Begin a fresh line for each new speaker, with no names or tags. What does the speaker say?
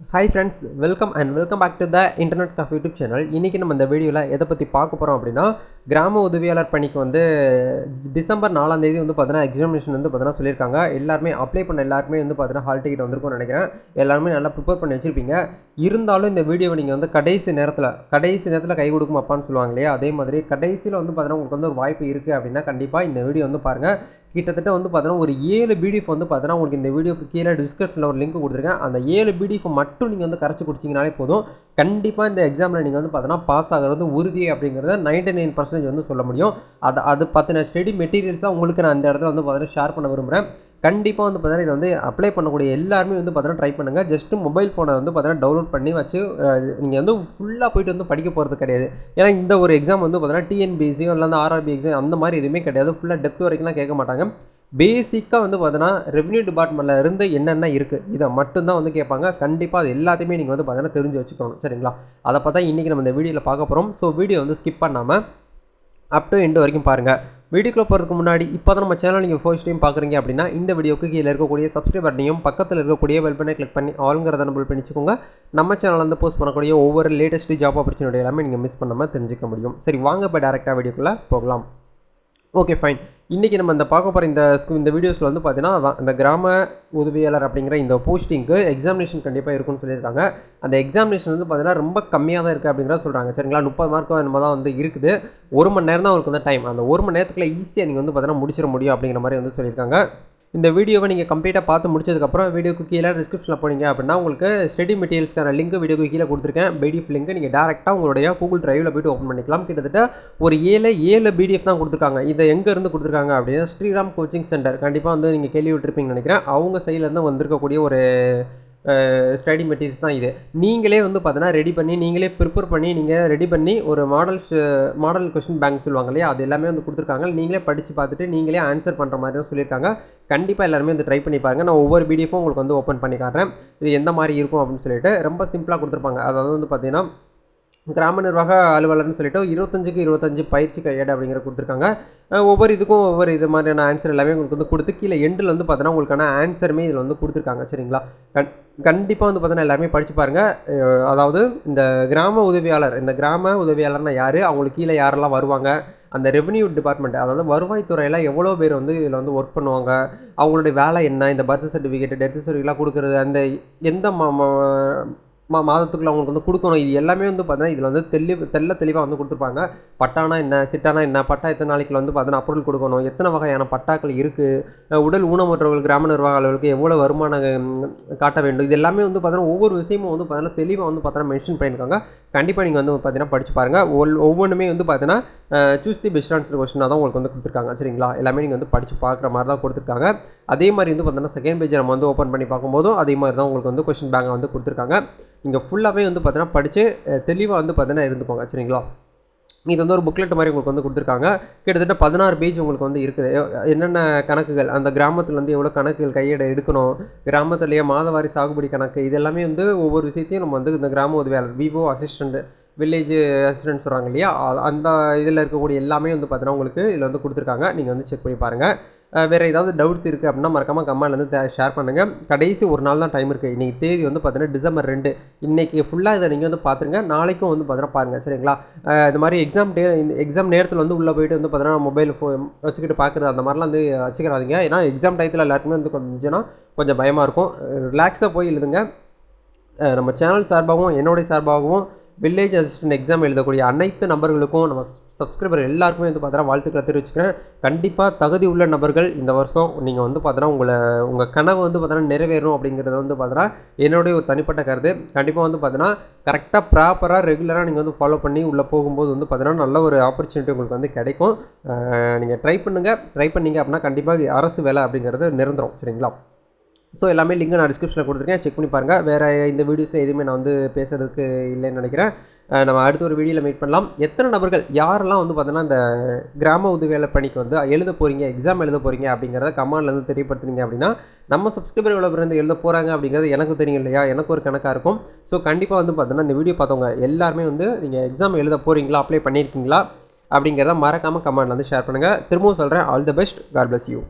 Hi friends welcome and welcome back to the internet cafe YouTube channel இன்றைக்கி நம்ம இந்த வீடியோவில் எதை பற்றி பார்க்க போகிறோம் அப்படின்னா கிராம உதவியாளர் பணிக்கு வந்து டிசம்பர் நாலாம் தேதி வந்து பார்த்தீங்கன்னா எக்ஸாமினேஷன் வந்து பார்த்தீங்கன்னா சொல்லியிருக்காங்க. எல்லாருமே அப்ளை பண்ண எல்லாருமே வந்து பார்த்தீங்கன்னா ஹால் டிக்கெட் வந்திருக்கும்னு நினைக்கிறேன். எல்லாருமே நல்லா ப்ரிப்பேர் பண்ணி வச்சுருப்பீங்க. இருந்தாலும் இந்த வீடியோவை நீங்கள் வந்து கடைசி நேரத்தில் கடைசி நேரத்தில் கை கொடுக்கும் அப்பான்னு சொல்லுவாங்க இல்லையா? அதே மாதிரி கடைசியில் வந்து பார்த்தீங்கன்னா உங்களுக்கு வந்து ஒரு வாய்ப்பு இருக்குது அப்படின்னா கண்டிப்பாக இந்த வீடியோ வந்து பாருங்கள் கிட்டத்தட்ட வந்து பார்த்தீங்கன்னா ஒரு ஏழு பிடிஎஃப் வந்து பார்த்தீங்கன்னா உங்களுக்கு இந்த வீடியோக்கு கீழே டிஸ்கிரிப்ஷனில் ஒரு லிங்க் கொடுத்துருக்கேன். அந்த ஏழு பிடிஎஃப் மட்டும் நீங்கள் வந்து கரைச்சி குடிச்சிங்கனாலே போதும். கண்டிப்பாக இந்த எக்ஸாமில் நீங்கள் வந்து பார்த்தீங்கன்னா பாஸ் ஆகிறது உறுதி அப்படிங்கிறத நைன்டி நைன் பர்சன்டேஜ் வந்து சொல்ல முடியும். அது அது பற்றின ஸ்டடி மெட்டீரியல்ஸ் தான் உங்களுக்கு நான் அந்த இடத்துல வந்து பார்த்தீங்கன்னா ஷேர் பண்ண விரும்புகிறேன் கண்டிப்பாக வந்து பார்த்தீங்கன்னா இதை வந்து அப்ளை பண்ணக்கூடிய எல்லாருமே வந்து பார்த்தீங்கன்னா ட்ரை பண்ணுங்கள் ஜஸ்ட்டு மொபைல் ஃபோனை வந்து பார்த்தீங்கன்னா டவுன்லோட் பண்ணி வச்சு நீங்கள் வந்து ஃபுல்லாக போயிட்டு வந்து படிக்க போகிறது கிடையாது. ஏன்னா இந்த ஒரு எக்ஸாம் வந்து பார்த்தீங்கன்னா டிஎன்பிஎஸ்சியோ இல்லை வந்து ஆர்ஆர்பி எக்ஸாம் அந்த மாதிரி எதுவுமே கிடையாது. ஃபுல்லாக டெப்த் வரைக்கும்லாம் கேட்க மாட்டாங்க. பேசிக்காக வந்து பார்த்தீங்கன்னா ரெவன்யூ டிபார்ட்மெண்ட்டில் இருந்து என்னென்ன இருக்குது இதை மட்டும்தான் வந்து கேட்பாங்க. கண்டிப்பாக அது எல்லாத்தையுமே நீங்கள் வந்து பார்த்தீங்கன்னா தெரிஞ்சு வச்சுக்கணும். சரிங்களா? அதை பார்த்தா இன்றைக்கி நம்ம இந்த வீடியோவில் பார்க்க போகிறோம் ஸோ வீடியோ வந்து ஸ்கிப் பண்ணாமல் அப் டு எண்டு வரைக்கும் பாருங்கள் வீடியோக்குள்ளே போகிறதுக்கு முன்னாடி இப்போ தான் நம்ம சேனல் நீங்கள் ஃபர்ஸ்ட் டைம் பார்க்குறீங்க அப்படின்னா இந்த வீடியோக்கு கீழே இருக்கக்கூடிய சப்ஸ்கிரைப் பட்டனையும் பக்கத்தில் இருக்கக்கூடிய பெல் பண்ணை கிளிக் பண்ணி ஆளுங்கிறத நம்பல் பண்ணிச்சுக்கோங்க. நம்ம சேனல் வந்து போஸ்ட் பண்ணக்கூடிய ஒவ்வொரு லேட்டஸ்ட் ஜாப் ஆப்பர்ச்சுனிட்டி எல்லாமே நீங்கள் மிஸ் பண்ணாமல் தெரிஞ்சுக்க முடியும். சரி வாங்க இப்போ டேரெக்டாக வீடியோக்குள்ளே போகலாம். ஓகே ஃபைன் இன்றைக்கி நம்ம இந்த பார்க்க போகிற இந்த ஸ்கூ இந்த வீடியோஸில் வந்து பார்த்தீங்கன்னா அதான் இந்த கிராம உதவியாளர் அப்படிங்கிற இந்த போஸ்டிங்க்கு எக்ஸாமினேஷன் கண்டிப்பாக இருக்கும்னு சொல்லியிருக்காங்க. அந்த எக்ஸாமினேஷன் வந்து பார்த்தீங்கன்னா ரொம்ப கம்மியாக தான் இருக்குது அப்படிங்கிறத சொல்கிறாங்க சரிங்களா? முப்பது மார்க்கு என்னமோ தான் வந்து இருக்குது. ஒரு மணி நேரம் தான் அவருக்கு வந்து டைம் அந்த ஒரு மணி நேரத்துக்குள்ள ஈஸியாக நீங்கள் வந்து பார்த்தீங்கன்னா முடிச்சிட முடியும் அப்படிங்கிற மாதிரி வந்து சொல்லியிருக்காங்க. இந்த வீடியோவை நீங்கள் கம்ப்ளீட்டாக பார்த்து முடிச்சதுக்கப்புறம் வீடியோக்கு கீழே டிஸ்கிரிப்ஷனில் போனீங்க அப்படின்னா உங்களுக்கு ஸ்டடி மெட்டீரியல்ஸ்க்கான லிங்க் வீடியோக்கு கீழே கொடுத்துருக்கேன். பிடிஎஃப் லிங்க் நீங்கள் டேரெக்டாக உங்களுடைய கூகுள் டிரைவில் போய்ட்டு ஓப்பன் பண்ணிக்கலாம். கிட்டத்தட்ட ஒரு ஏழு ஏழு பிடிஎஃப் தான் கொடுத்துருக்காங்க. இதை எங்கே இருந்து கொடுத்துருக்காங்க அப்படின்னா ஸ்ரீராம் கோச்சிங் சென்டர் கண்டிப்பாக வந்து நீங்கள் கேள்வி விட்டுருப்பீங்கன்னு நினைக்கிறேன். அவங்க சைட்லேருந்து வந்திருக்கக்கூடிய ஒரு ஸ்டடி மெட்டீரியல்ஸ் தான் இது. நீங்களே வந்து பார்த்தீங்கன்னா ரெடி பண்ணி நீங்களே ப்ரிப்பேர் பண்ணி நீங்கள் ரெடி பண்ணி ஒரு மாடல்ஸ் மாடல் கொஸ்டின் பேங்க் சொல்லுவாங்க இல்லையா? அது எல்லாமே வந்து கொடுத்துருக்காங்க. நீங்களே படித்து பார்த்துட்டு நீங்களே ஆன்சர் பண்ணுற மாதிரி தான் சொல்லியிருக்காங்க. கண்டிப்பாக எல்லாருமே வந்து ட்ரை பண்ணி பாருங்கள் நான் ஒவ்வொரு பிடிஎஃபும் உங்களுக்கு வந்து ஓப்பன் பண்ணி காட்டுறேன். இது எந்த மாதிரி இருக்கும் அப்படின்னு சொல்லிட்டு ரொம்ப சிம்பிளாக கொடுத்துருப்பாங்க. அதாவது வந்து பார்த்தீங்கன்னா கிராம நிர்வாக அலுவலர்னு சொல்லிட்டு இருபத்தஞ்சுக்கு இருபத்தஞ்சு பயிற்சி கையேடு அப்படிங்கிற கொடுத்துருக்காங்க. ஒவ்வொரு இதுக்கும் ஒவ்வொரு இது மாதிரியான ஆன்சர் எல்லாமே உங்களுக்கு வந்து கொடுத்து கீழே எண்டில் வந்து பார்த்தீங்கன்னா உங்களுக்கான ஆன்சருமே இதில் வந்து கொடுத்துருக்காங்க. சரிங்களா? கண் கண்டிப்பாக வந்து பார்த்தீங்கன்னா எல்லாருமே படித்து பாருங்கள் அதாவது இந்த கிராம உதவியாளர் இந்த கிராம உதவியாளர்னா யார்? அவங்களுக்கு கீழே யாரெல்லாம் வருவாங்க? அந்த ரெவன்யூ டிபார்ட்மெண்ட் அதாவது வருவாய்த்துறையில் எவ்வளோ பேர் வந்து இதில் வந்து ஒர்க் பண்ணுவாங்க? அவங்களுடைய வேலை என்ன? இந்த பர்த் சர்டிஃபிகேட் டெத் சர்டிஃபிகேட்லாம் கொடுக்குறது அந்த எந்த மா மாதத்துக்குள்ள அவங்களுக்கு வந்து கொடுக்கணும். இது எல்லாமே வந்து பார்த்தீங்கன்னா இதில் வந்து தெளிவு தெல்ல தெளிவாக வந்து கொடுத்துருப்பாங்க. பட்டானா என்ன சிட்டானா என்ன பட்டா எத்தனை நாளைக்கு வந்து பார்த்தீங்கன்னா அப்ரூவல் கொடுக்கணும் எத்தனை வகையான பட்டாக்கள் இருக்குது உடல் ஊனமுற்றவர்கள் கிராம நிர்வாக அளவுக்கு எவ்வளோ வருமானம் காட்ட வேண்டும். இது எல்லாமே வந்து பார்த்தீங்கன்னா ஒவ்வொரு விஷயமும் வந்து பார்த்தீங்கன்னா தெளிவாக வந்து பார்த்தீங்கன்னா மென்ஷன் பண்ணியிருக்காங்க. கண்டிப்பாக நீங்கள் வந்து பார்த்தீங்கன்னா படித்து பாருங்கள் ஒவ்வொன்றுமே வந்து பார்த்தீங்கன்னா சூஸ் தி பெஸ்ட் ஆன்சர் கொஸ்டினாக தான் உங்களுக்கு வந்து கொடுத்துருக்காங்க. சரிங்களா? எல்லாமே நீங்கள் வந்து படித்து பார்க்குற மாதிரி தான் கொடுத்துருக்காங்க. அதே மாதிரி வந்து பார்த்தீங்கன்னா செகண்ட் பேஜ் நம்ம வந்து ஓப்பன் பண்ணி பார்க்கும்போதும் அதே மாதிரி தான் உங்களுக்கு வந்து கொஸ்டின் பேங்கை வந்து கொடுத்துருக்காங்க. இங்கே ஃபுல்லாகவே வந்து பார்த்தீங்கன்னா படித்து தெளிவாக வந்து பார்த்தீங்கன்னா இருந்துக்கோங்க. சரிங்களா? இது வந்து ஒரு புக்லெட் மாதிரி உங்களுக்கு வந்து கொடுத்துருக்காங்க. கிட்டத்தட்ட பதினாறு பேஜ் உங்களுக்கு வந்து இருக்குது. என்னென்ன கணக்குகள் அந்த கிராமத்தில் வந்து எவ்வளோ கணக்குகள் கையெட எடுக்கணும் கிராமத்துலேயே மாதவாரி சாகுபடி கணக்கு இது எல்லாமே வந்து ஒவ்வொரு விஷயத்தையும் நம்ம வந்து இந்த கிராம உதவியாளர் விவோ அசிஸ்டண்ட்டு வில்லேஜ் அசிஸ்டன்ட் சொல்கிறாங்க இல்லையா அந்த இதில் இருக்கக்கூடிய எல்லாமே வந்து பார்த்தீங்கன்னா உங்களுக்கு இதில் வந்து கொடுத்துருக்காங்க. நீங்கள் வந்து செக் பண்ணி பாருங்கள் வேறு ஏதாவது டவுட்ஸ் இருக்குது அப்படின்னா மறக்காமல் கமெண்ட்லேருந்து ஷேர் பண்ணுங்கள் கடைசி ஒரு நாள் தான் டைம் இருக்குது இன்றைக்கி தேதி வந்து பார்த்தீங்கன்னா டிசம்பர் ரெண்டு. இன்றைக்கி ஃபுல்லாக இதை நீங்கள் வந்து பார்த்துருங்க நாளைக்கும் வந்து பார்த்தீங்கன்னா பாருங்கள் சரிங்களா? இந்த மாதிரி எக்ஸாம் டே இந்த எக்ஸாம் நேரத்தில் வந்து உள்ளே போயிட்டு வந்து பார்த்தீங்கன்னா மொபைல் ஃபோ வச்சுக்கிட்டு பார்க்குறது அந்த மாதிரிலாம் வந்து வச்சுக்கிறாதீங்க ஏன்னா எக்ஸாம் டயத்தில் எல்லாருக்குமே வந்து கொஞ்சம்னா கொஞ்சம் பயமாக இருக்கும். ரிலாக்ஸாக போய் எழுதுங்க. நம்ம சேனல் சார்பாகவும் என்னுடைய சார்பாகவும் வில்லேஜ் அசிஸ்டன்ட் எக்ஸாம் எழுதக்கூடிய அனைத்து நபர்களுக்கும் நம்ம சப்ஸ்கிரைபர் எல்லாருக்குமே வந்து பார்த்தீங்கன்னா வாழ்த்துக்களை தெரிவிச்சுக்கிறேன். கண்டிப்பாக தகுதி உள்ள நபர்கள் இந்த வருஷம் நீங்கள் வந்து பார்த்தீங்கன்னா உங்களை உங்கள் கனவு வந்து பார்த்தீங்கன்னா நிறைவேறும் அப்படிங்கிறத வந்து பார்த்தீங்கன்னா என்னுடைய ஒரு தனிப்பட்ட கருத்து. கண்டிப்பாக வந்து பார்த்தீங்கன்னா கரெக்டாக ப்ராப்பராக ரெகுலராக நீங்கள் வந்து ஃபாலோ பண்ணி உள்ளே போகும்போது வந்து பார்த்தீங்கன்னா நல்ல ஒரு ஆப்பர்ச்சுனிட்டி உங்களுக்கு வந்து கிடைக்கும். நீங்கள் ட்ரை பண்ணுங்கள் ட்ரை பண்ணிங்க அப்படின்னா கண்டிப்பாக அரசு வேலை அப்படிங்கிறது நிரந்தரம். சரிங்களா? ஸோ எல்லாமே லிங்க் நான் டிஸ்கிரிப்ஷனில் கொடுத்துருக்கேன். செக் பண்ணி பாருங்கள் வேறு இந்த வீடியோஸில் எதுவுமே நான் வந்து பேசுகிறதுக்கு இல்லைன்னு நினைக்கிறேன். நம்ம அடுத்த ஒரு வீடியோவில் மீட் பண்ணலாம். எத்தனை நபர்கள் யாரெல்லாம் வந்து பார்த்தீங்கன்னா இந்த கிராம உதவியாளர் பணிக்கு வந்து எழுத போகிறீங்க எக்ஸாம் எழுத போகிறீங்க அப்படிங்கிறத கமாண்ட்லேருந்து தெரியப்படுத்துனீங்க அப்படின்னா நம்ம சப்ஸ்கிரைபர் எவ்வளோ பேர் எழுத போகிறாங்க அப்படிங்கிறது எனக்கு தெரியும் இல்லையா? எனக்கு ஒரு கணக்காக இருக்கும். ஸோ கண்டிப்பாக வந்து பார்த்தோன்னா இந்த வீடியோ பார்த்தவங்க எல்லாருமே வந்து நீங்கள் எக்ஸாம் எழுத போகிறீங்களா அப்ளை பண்ணியிருக்கீங்களா அப்படிங்கிறத மறக்காமல் கமெண்ட்ல வந்து ஷேர் பண்ணுங்கள் திரும்பவும் சொல்கிறேன் all the best god bless you